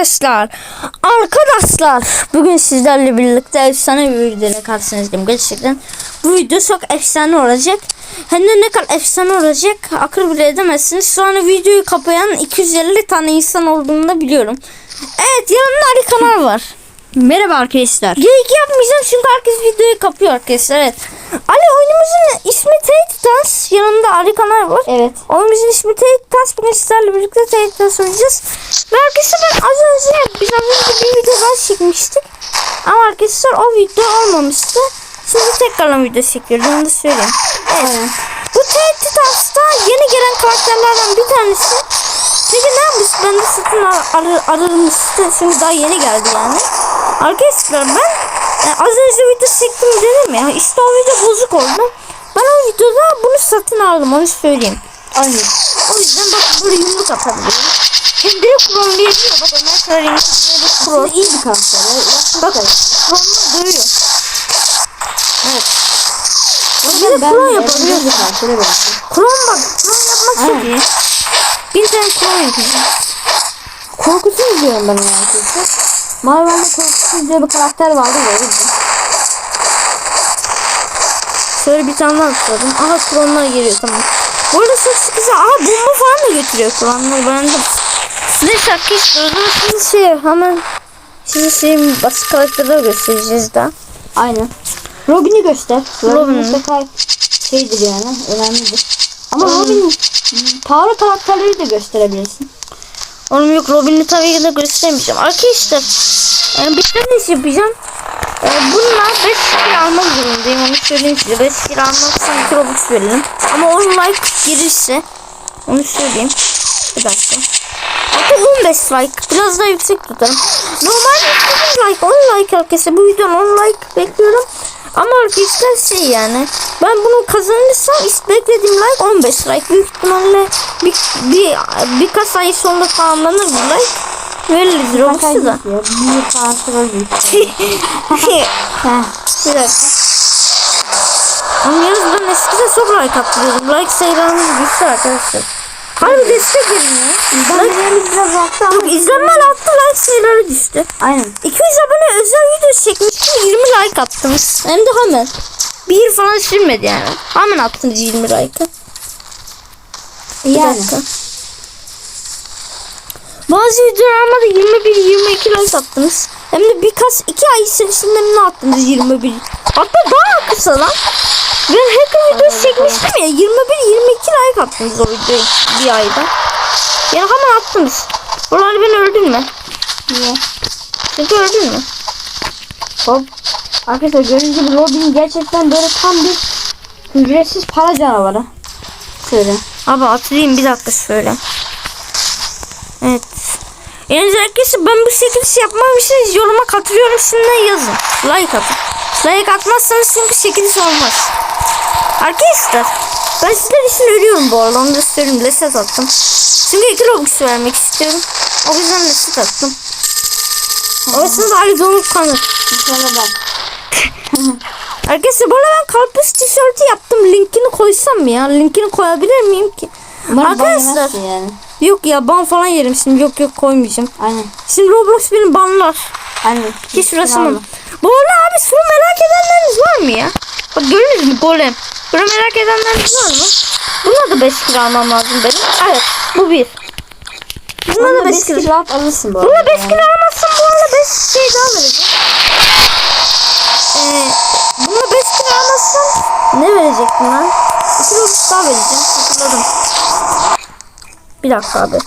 arkadaşlar. Arkadaşlar bugün sizlerle birlikte efsane bir videoyla karşınızdayım gerçekten. Bu video çok efsane olacak. Hem de ne kadar efsane olacak akıl bile edemezsiniz. Şu an videoyu kapayan 250 tane insan olduğunu da biliyorum. Evet yanımda Ali Kanal var. Merhaba arkadaşlar. Geyik yapmayacağım çünkü herkes videoyu kapıyor arkadaşlar. Evet. Ali oyunumuzun ismi Taytans. Yanında Ali Kanal var. Evet. Oyunumuzun ismi Taytans. Bugün sizlerle birlikte Taytans oynayacağız. Ve arkadaşlar ben az önce biz az önce bir video daha çekmiştik. Ama arkadaşlar o video olmamıştı. Şimdi tekrardan video çekiyoruz. Onu da söyleyeyim. Evet. Bu Taytans'ta yeni gelen karakterlerden bir tanesi. Peki ne yapmış? Ben de satın al, ar, ararım işte. Çünkü daha yeni geldi yani. Arkadaşlar ben e, az önce video çektim dedim ya. İşte o video bozuk oldu. Ben o videoda bunu satın aldım onu söyleyeyim. Aynen. O yüzden bak böyle yumruk atabiliyorum. Hem direkt klonlayabiliyor. Bak Ömer Karar'ın böyle klon. Aslında iyi bir karakter. ya. Bak klonla dövüyor. Evet. Bir de ben yapabiliyor. Klon bak. Klon yapmak çok iyi. Bir tane klon yapacağım. Korkusuz izliyorum ben onu arkadaşlar. Marvel'de korkusuz diye bir karakter vardı yüzden. Şöyle bir tane atladım. Aha klonlar geliyor tamam. Bu arada çok güzel. Aha bomba falan da götürüyor klonlar. Neyse arkadaşlar o zaman şimdi şey hemen şimdi şey basit karakterleri göstereceğiz daha. Aynen. Robin'i göster. Robin. Robin mutlaka şeydir yani. Önemlidir. Ama Hmm. Robin power karakterleri de gösterebilirsin. Oğlum yok Robin'i tabii ki de göstermeyeceğim. Arkadaşlar yani bir tane iş yapacağım. Ee, bununla 5 skill almak zorundayım. Onu söyleyeyim size. 5 skill almazsam 2 Robux veririm. Ama 10 like gelirse onu söyleyeyim. Bir dakika. Hatta 15 like. Biraz daha yüksek tutarım. Normalde 8 like 10 like arkadaşlar. Bu videonun 10 like bekliyorum. Ama arkadaşlar şey yani. Ben bunu kazanırsam beklediğim like 15 like. Büyük ihtimalle bir, bir, birkaç ay sonra tamamlanır bu like. Veririz Robux'u da. Karakter öldü. bir dakika. Ama ben eskiden çok like attırıyordum. Like sayılarımız güçlü arkadaşlar. Harbi destek verin ya. İzlenmelerimiz biraz arttı ama. Like sayıları düştü. Aynen. 200 abone özel video çekmiştim 20 like attınız. Hem de hemen. Bir falan sürmedi yani. Hemen attınız 20 like'ı. Bir Yani. dakika. Bazı videolarıma da 21-22 like attınız. Hem de birkaç iki ay içerisinde ne attınız 21. Hatta daha kısa lan. Ben hacker videosu çekmiştim ya 21-22 like attınız o videoyu bir ayda. Yani hemen attınız. Buraları beni öldürme. Niye? Çünkü öldün mü? Hop. Arkadaşlar gördüğünüz gibi Robin gerçekten böyle tam bir ücretsiz para canavarı. Şöyle. Abi atlayayım bir dakika şöyle. Evet. Yani arkadaşlar ben bu şekilde yapmamışsınız yoruma katılıyorum şimdi yazın. Like atın. Like atmazsanız çünkü şekilde olmaz. Arkadaşlar ben sizler için ölüyorum bu arada onu da söyleyeyim. Leset attım. Çünkü iki Robux vermek istiyorum. O yüzden leset attım. Orasında da Ali donup kanır. Şöyle bak. Arkadaşlar bana ben karpuz tişörtü yaptım. Linkini koysam mı ya? Linkini koyabilir miyim ki? Umarım Arkadaşlar. yani. Yok ya ban falan yerim şimdi. Yok yok koymayacağım. Aynen. Şimdi Roblox beni banlar. Aynen. Hiç uğraşamam. Bu arada abi soru merak edenleriniz var mı ya? Bak gördünüz mü golem? Bunu merak edenleriniz var mı? Buna da 5 kilo almam lazım benim. Evet bu bir. Buna da 5 kilo. rahat alırsın bu Buna arada 5 yani. kilo almazsam buna 5 şey daha vereceğim. Ee, buna 5 kilo almazsam ne verecektim lan? 2 Robux daha vereceğim. Hatırladım. Bir dakika abi.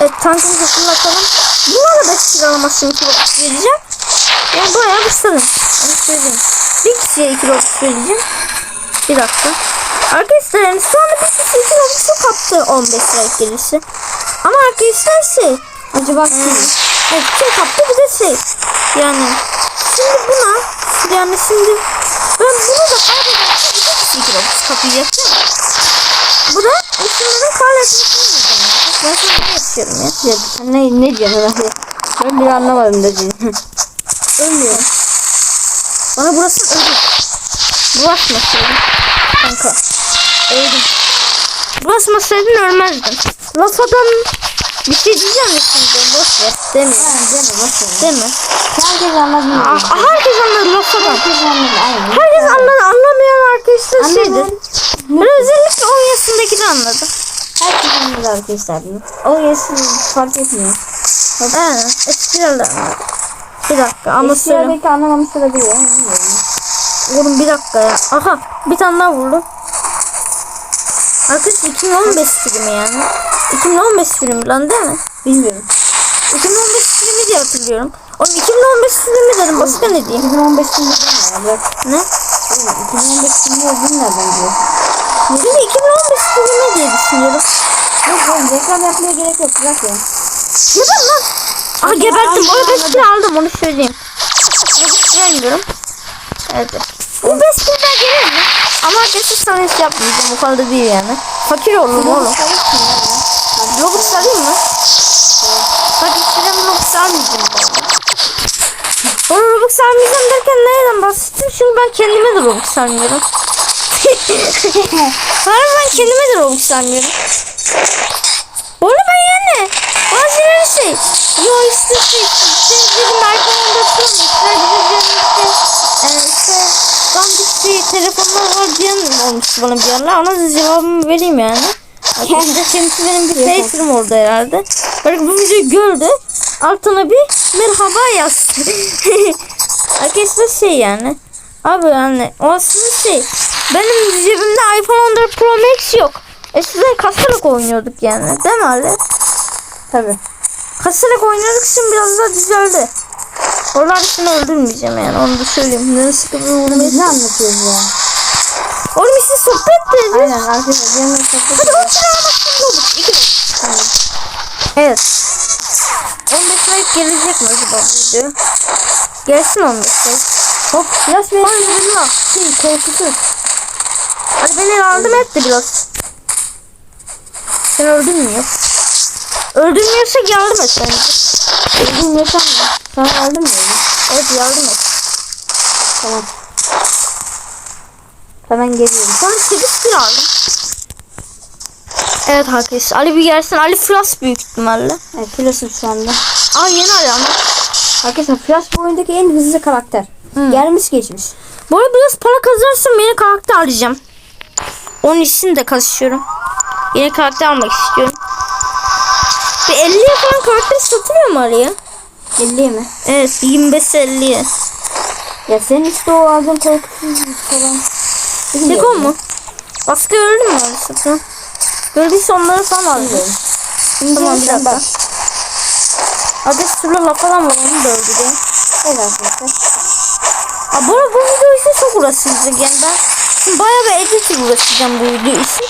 Evet tankımızı fırlatalım. Buna da 5 kilo almazsam 2 Robux vereceğim. Yani bayağı bir sarım. Onu söyleyeyim. Bir kişiye 2 Robux vereceğim. Bir dakika. Arkadaşlar yani şu anda bir kişi 2 Robux'u kaptı 15 like gelirse. Ama arkadaşlar şey Acaba Hmm. Evet kim kaptı bir de şey. Yani şimdi buna yani şimdi ben bunu da kaybedersem kişi iki Robux kapayacak değil mi? Bu da isimlerin kahretmesini. Ben şimdi ne yapıyorum ya? Ya, ne, ne diyorsun herhalde? Ben bir anlamadım dediğini. Ölmüyorum. Bana burası öldü. Bulaşmasaydım. Kanka. Öldüm. Bulaşmasaydın ölmezdin. Laf adam bir şey diyeceğim de şimdi boş ver. Deme. Ha, deme boş ver. Deme. Herkes anladı. Ah, herkes anladı lafı bak. Herkes anladı. Aynen. Herkes anladı. Anlamayan arkadaşlar Anladı. şeydi. Ben özellikle 10 yaşındaki de anladı. Herkes anladı arkadaşlar. O yaşı fark etmiyor. Aynen. Eskiler de anladı. Bir dakika ama Eskiler belki anlamamış olabilir. Oğlum bir dakika ya. Aha bir tane daha vurdum. Arkadaşlar 2015 filmi yani. 2015 filmi lan değil mi? Bilmiyorum. 2015 filmi diye hatırlıyorum. Oğlum 2015 filmi dedim başka ne diyeyim? 2015 filmi değil mi? Bak. Ne? Oğlum 2015 filmi olduğunu nereden biliyorsun? Şimdi 2015 filmi diye düşünüyorum. Yok oğlum reklam yapmaya gerek yok. Bırak ya. Geber lan. Aha geberttim. 5 kilo aldım onu söyleyeyim. Vermiyorum. Evet. Bu 5 kilo daha gelir mi? Ama sana hiç yapmayacağım. O kadar da değil yani. Fakir olurum oğlum. Robux alayım mı? Bak Robux almayacağım bu arada. Onu Robux almayacağım derken nereden bahsettim? Çünkü ben kendime de Robux almıyorum. Hayır ben kendime de almıyorum. Bu arada ben yani bazıları şey yo işte şey işte dedim telefonlar var diyen olmuştu bana bir yerler ona da cevabımı vereyim yani. Kendi kendisi benim bir face'im oldu herhalde. Böyle bu videoyu gördü. Altına bir merhaba yazdı. Arkadaşlar şey yani. Abi yani o aslında şey. Benim cebimde iPhone 14 Pro Max yok. Eskiden kasarak oynuyorduk yani. Değil mi Ali? Tabii. Kasarak oynuyorduk şimdi biraz daha düzeldi. Oralar seni öldürmeyeceğim yani onu da söyleyeyim. Ne sıkıntı Biz olmayı. ne anlatıyoruz ya? Oğlum işte sohbet de ediyoruz. Aynen arkadaşlar. Bir yandan sohbet Hadi 10 kere almak olduk. 2 Evet. 15 like gelecek mi acaba video? Gelsin 15 like. Hop biraz ver. Allah. Şey korkutur. Hadi beni yardım et de biraz. Sen öldürmüyor. Öldürmüyorsak yardım et bence. Mı? Sana yardım mı? Evet yardım et. Tamam. Hemen geliyorum. Sonra 8 kilo aldım. Evet arkadaşlar Ali bir gelsin. Ali Flas büyük ihtimalle. Evet Filas'ım şu anda. Aa yeni Ali ama. Arkadaşlar Filas bu oyundaki en hızlı karakter. Hı. Gelmiş geçmiş. Bu arada biraz para kazanırsam yeni karakter alacağım. Onun için de kasıyorum. Yeni karakter almak istiyorum. Bir 50'ye falan karakter satılıyor mu Ali'ye? 50 mi? Evet 25'e 50'ye. Ya senin işte o aldığın korkusuzluk falan. Tek Bilmiyorum o mu? Başka öldü mü Ali satın? Gördüyse onları falan. Bilmiyorum. Tamam bir sen dakika. bak. Ateş sürüla falan var onu da öldüreyim. Evet arkadaşlar. Aa, bu bu video için çok uğraşacak yani ben şimdi bayağı bir edit uğraşacağım bu video için.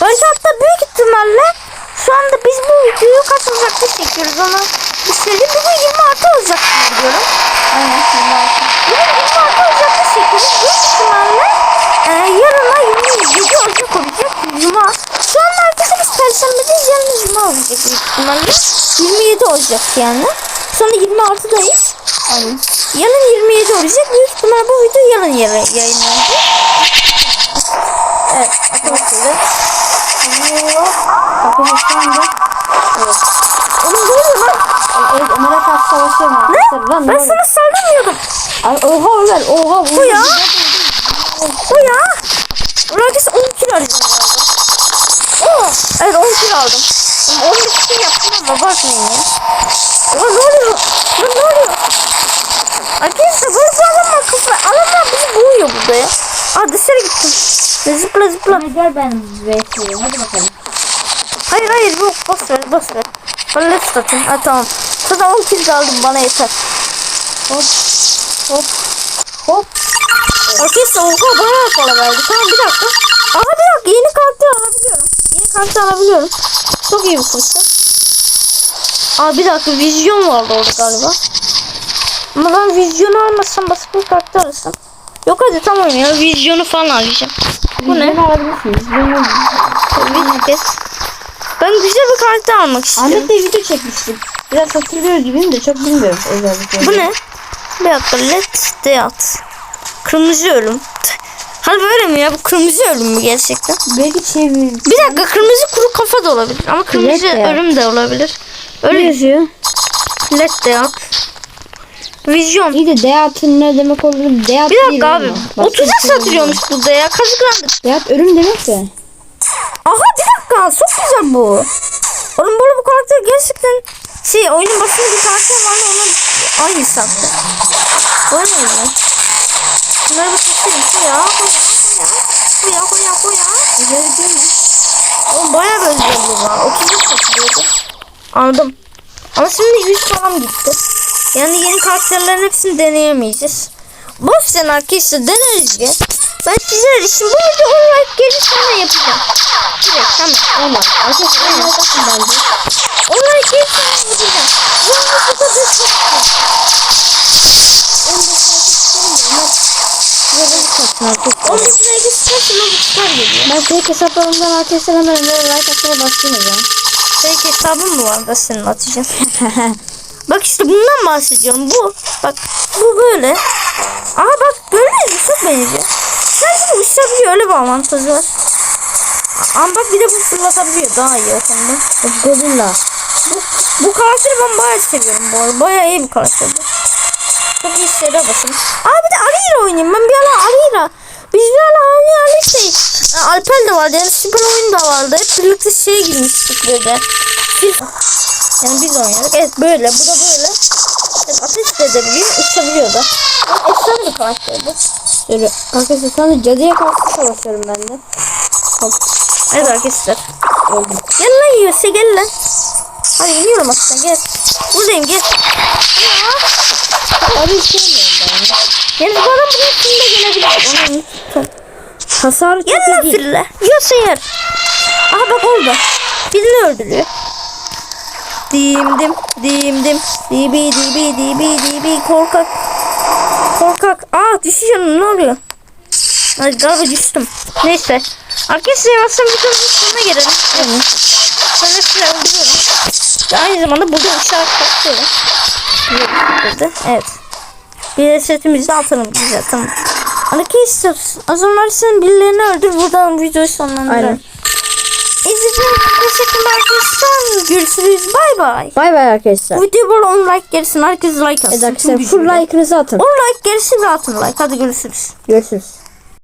Belki hatta büyük ihtimalle şu anda biz bu videoyu kaç olacakta çekiyoruz ama bir söyleyeyim bugün 26 olacak diye biliyorum. Aynen. şimdi bak. Bugün 26 olacakta çekiyoruz. Büyük ihtimalle e, yarına 27 Ocak olacak. Cuma. Şu anda arkadaşlar biz Perşembe'deyiz yarın Cuma olacak büyük ihtimalle. 27 Ocak yani. Sonra 26'dayız. Aynen. Yarın 27 olacak. Büyük ihtimal bu video yarın yayın- yayınlanacak. Evet. Arkadaşlar. Arkadaşlar şu anda. Evet. Oğlum ne oluyor lan? Evet Ömer'e karşı savaşıyorum arkadaşlar. Lan Ben oluyor? sana saldırmıyordum. Ay, oha Ömer oha. Bu ya. Bu ya. Arkadaşlar 10 kilo alacağım galiba. Oo. Evet 10 kilo aldım. Ama 15 kilo yaptım ama abartmayın ya. Oha ne oluyor? Lan ne oluyor? Arkadaşlar böyle bu adamlar kafa. Adamlar bizi boğuyor burada ya. Aa dışarı gittim. Zıpla zıpla. Ömer gel ben VS'yim hadi bakalım. Hayır hayır yok boş ver boş ver. Ben left atayım. Ha tamam. Zaten 10 kill aldım bana yeter. Hop hop hop. Arkadaşlar oha bayağı verdi. Tamam bir dakika. Aha bir dakika yeni karakter alabiliyorum. Yeni karakter alabiliyorum. Çok iyi bir fırsat. Aa bir dakika vizyon vardı orada galiba. Ama ben vizyonu almasam başka bir karakter alırsam. Yok hadi tamam ya vizyonu falan alacağım. Bu ne? Beni alabilirsiniz. Beni Vizyon. Ben güzel bir karakter almak istiyorum. Ahmet'le video çekmiştik. Biraz hatırlıyoruz gibiyim de çok bilmiyorum özellikle. Bu ne? Bir dakika let's death. Kırmızı ölüm. Hani böyle mi ya? Bu kırmızı ölüm mü gerçekten? Belki şey bir... Dakika kırmızı kuru kafa da olabilir ama kırmızı ya. ölüm de olabilir. Ne Öyle yazıyor? Let Deat. Vizyon. İyi de Deat'ın ne demek olduğunu Deat Bir dakika abi. bir 30'a şey olmaz. satılıyormuş burada ya. Kazıklandık. Deat ürün demek de. Aha bir dakika. Çok güzel bu. Oğlum böyle bu karakter gerçekten şey oyunun başında bir karakter vardı onun aynı. Bu ne ya? Bunları bir keselim. Şu ya. Bu ya. Bu ya. Bu ya. Bu ya. Güzel değil mi? Oğlum bayağı böyle bir var. 30'a satılıyordu. Aldım. Ama şimdi 100 falan gitti. Yani yeni karakterlerin hepsini deneyemeyeceğiz. Boş sen arkadaşlar deneriz ya. Ben sizler için bu video olarak geri sonra yapacağım. Direkt tamam. Olmaz. Arkadaşlar ben bence. Olarak geri sonra yapacağım. Arada da bir şey. Onun dışında iki sıkıntı bu çıkar geliyor. Ben fake hesaplarımdan arkadaşlar hemen öyle like atmaya zaman. Fake hesabın mı var da senin atacağım. Bak işte bundan bahsediyorum. Bu. Bak bu böyle. Aha bak gördünüz mü? Çok benziyor. Sadece bu uçabiliyor. Öyle bir avantajı var. Ama bak bir de bu fırlatabiliyor. Daha iyi aslında. Gorilla. Bu, bu karakteri ben bayağı seviyorum bu arada. Bayağı iyi bir karakter. Çok iyi şeyler basın. Aa bir de Arira oynayayım. Ben bir ara Arira. Biz bir ara hani hani şey. e, Alper de vardı. Yani süper oyun da vardı. Hep birlikte şeye girmiştik böyle. FIFA. Yani biz oynadık. Evet böyle. Bu da böyle. Evet, ateş de edebiliyor. Uçabiliyor da. Ama Efsane bir karakter bu. Şöyle arkadaşlar sonra cadıya karşı savaşıyorum ben de. Hop. Evet arkadaşlar. Öldüm. Gel lan yiyorsa gel lan. Hadi iniyorum aslında gel. Buradayım gel. Abi sevmiyorum ben ya. Yani bu adam buraya şimdi gelebilir. Onu unuttum. Hasar iyi. Frille. Yiyorsa yer. Aha bak orada. Birini öldürüyor. Dimdim dimdim dibi dibi dibi dibi korkak korkak aa düşüyorum ne oluyor Ay galiba düştüm neyse arkadaşlar yavaştan videonun sonuna gelelim evet. ben hepsini öldürüyorum Ve aynı zamanda burada uçarak kaçıyorum Burada, evet bir de setimizi atalım güzel tamam Arkadaşlar o zaman sen birilerini öldür buradan videoyu sonlandıralım Aynen. İzlediğiniz için teşekkürler arkadaşlar. Görüşürüz. Bay bay. Bay bay arkadaşlar. Bu videoya böyle 10 like gelsin. Herkes like atsın. Evet arkadaşlar full like'ınızı atın. 10 like gelsin ve atın like. Hadi görüşürüz. Görüşürüz.